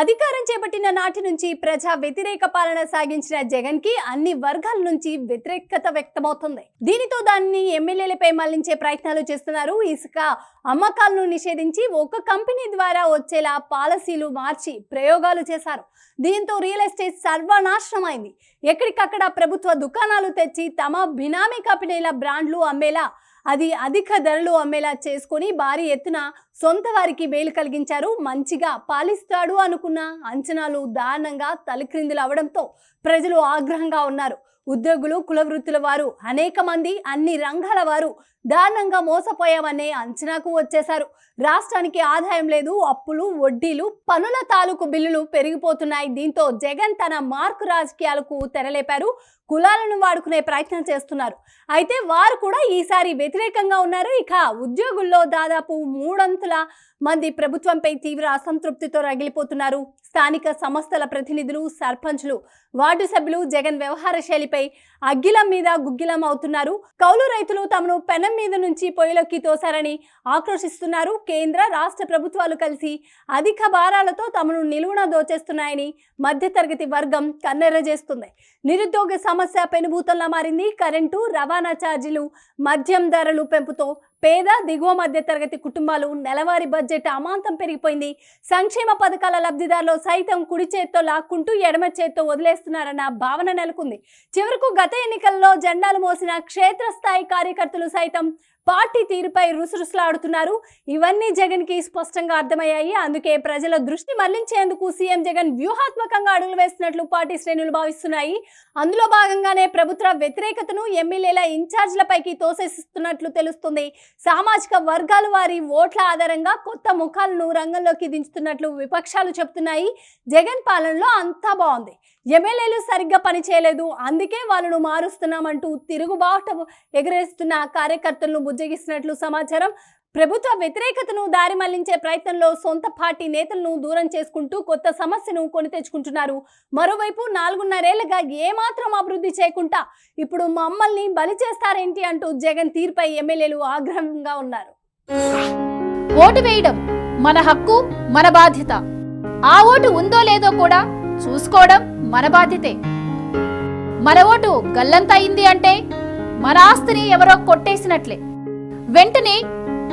అధికారం చేపట్టిన నాటి నుంచి ప్రజా వ్యతిరేక పాలన సాగించిన జగన్కి అన్ని వర్గాల నుంచి వ్యతిరేకత వ్యక్తమవుతుంది. దీనితో దాన్ని ఎమ్మెల్యేలపై మళ్ళించే ప్రయత్నాలు చేస్తున్నారు. ఇసుక అమ్మకాలను నిషేధించి ఒక కంపెనీ ద్వారా వచ్చేలా పాలసీలు మార్చి ప్రయోగాలు చేశారు. దీంతో రియల్ ఎస్టేట్ సర్వనాశనమైంది. ఎక్కడికక్కడ ప్రభుత్వ దుకాణాలు తెచ్చి తమ బినామీ కంపెనీల బ్రాండ్లు అమ్మేలా అది అధిక ధరలు అమ్మేలా చేసుకొని భారీ ఎత్తున సొంత వారికి మేలు కలిగించారు. మంచిగా పాలిస్తాడు అనుకున్న అంచనాలు దారుణంగా తలక్రిందులు అవడంతో ప్రజలు ఆగ్రహంగా ఉన్నారు. ఉద్యోగులు కుల వృత్తుల వారు అనేక మంది అన్ని రంగాల వారు దారుణంగా మోసపోయామనే అంచనాకు వచ్చేశారు. రాష్ట్రానికి ఆదాయం లేదు అప్పులు వడ్డీలు పనుల తాలూకు బిల్లులు పెరిగిపోతున్నాయి. దీంతో జగన్ తన మార్కు రాజకీయాలకు తెరలేపారు కులాలను వాడుకునే ప్రయత్నం చేస్తున్నారు. అయితే వారు కూడా ఈసారి వ్యతిరేకంగా ఉన్నారు. ఇక ఉద్యోగుల్లో దాదాపు మూడొంతుల మంది ప్రభుత్వంపై తీవ్ర అసంతృప్తితో రగిలిపోతున్నారు. స్థానిక సంస్థల ప్రతినిధులు సర్పంచ్లు వార్డు సభ్యులు జగన్ వ్యవహార శైలిపై అగ్గిలం మీద గుగ్గిలం అవుతున్నారు. కౌలు రైతులు తమను పెనం మీద నుంచి పొయ్యిలోకి తోశారని ఆక్రోషిస్తున్నారు కేంద్ర రాష్ట్ర ప్రభుత్వాలు కలిసి అధిక భారాలతో తమను నిలువున దోచేస్తున్నాయని మధ్యతరగతి వర్గం కన్నెర చేస్తుంది నిరుద్యోగ సమస్య పెనుభూతంలా మారింది. కరెంటు రవాణా ఛార్జీలు మద్యం ధరలు పెంపుతో పేద దిగువ మధ్య తరగతి కుటుంబాలు నెలవారీ బడ్జెట్ అమాంతం పెరిగిపోయింది. సంక్షేమ పథకాల లబ్ధిదారులు సైతం కుడి చేత్తో లాక్కుంటూ ఎడమ చేత్తో వదిలేస్తున్నారన్న భావన నెలకొంది. చివరకు గత ఎన్నికల్లో జెండాలు మోసిన క్షేత్రస్థాయి కార్యకర్తలు సైతం పార్టీ తీరుపై రుసరుసలాడుతున్నారు. ఇవన్నీ జగన్కి స్పష్టంగా అర్థమయ్యాయి. అందుకే ప్రజల దృష్టి మళ్ళించేందుకు సీఎం జగన్ వ్యూహాత్మకంగా అడుగులు వేస్తున్నట్లు పార్టీ శ్రేణులు భావిస్తున్నాయి. అందులో భాగంగానే ప్రభుత్వ వ్యతిరేకతను ఎమ్మెల్యేల ఇన్ఛార్జ్లపైకి తోసేసిస్తున్నట్లు తెలుస్తుంది. సామాజిక వర్గాల వారి ఓట్ల ఆధారంగా కొత్త ముఖాలను రంగంలోకి దించుతున్నట్లు విపక్షాలు చెప్తున్నాయి. జగన్ పాలనలో అంతా బాగుంది. ఎమ్మెల్యేలు సరిగ్గా పనిచేయలేదు అందుకే వాళ్ళను మారుస్తున్నామంటూ తిరుగుబాటు ఎగరేస్తున్న కార్యకర్తలను బుజ్జగిస్తున్నట్లు సమాచారం. ప్రభుత్వ వ్యతిరేకతను దారి మళ్ళించే ప్రయత్నంలో సొంత పార్టీ నేతలను దూరం చేసుకుంటూ కొత్త సమస్యను కొని తెచ్చుకుంటున్నారు. మరోవైపు నాలుగున్నరేళ్ళుగా ఏమాత్రం అభివృద్ధి చేయకుండా ఇప్పుడు మమ్మల్ని బలి చేస్తారేంటి అంటూ జగన్ తీరుపై ఎమ్మెల్యేలు ఆగ్రహంగా ఉన్నారు. ఓటు వేయడం మన హక్కు మన బాధ్యత. ఆ ఓటు ఉందో లేదో కూడా చూసుకోవడం మన బాధ్యతే. మన ఓటు గల్లంతయింది అంటే మన ఆస్తిని ఎవరో కొట్టేసినట్లే. వెంటనే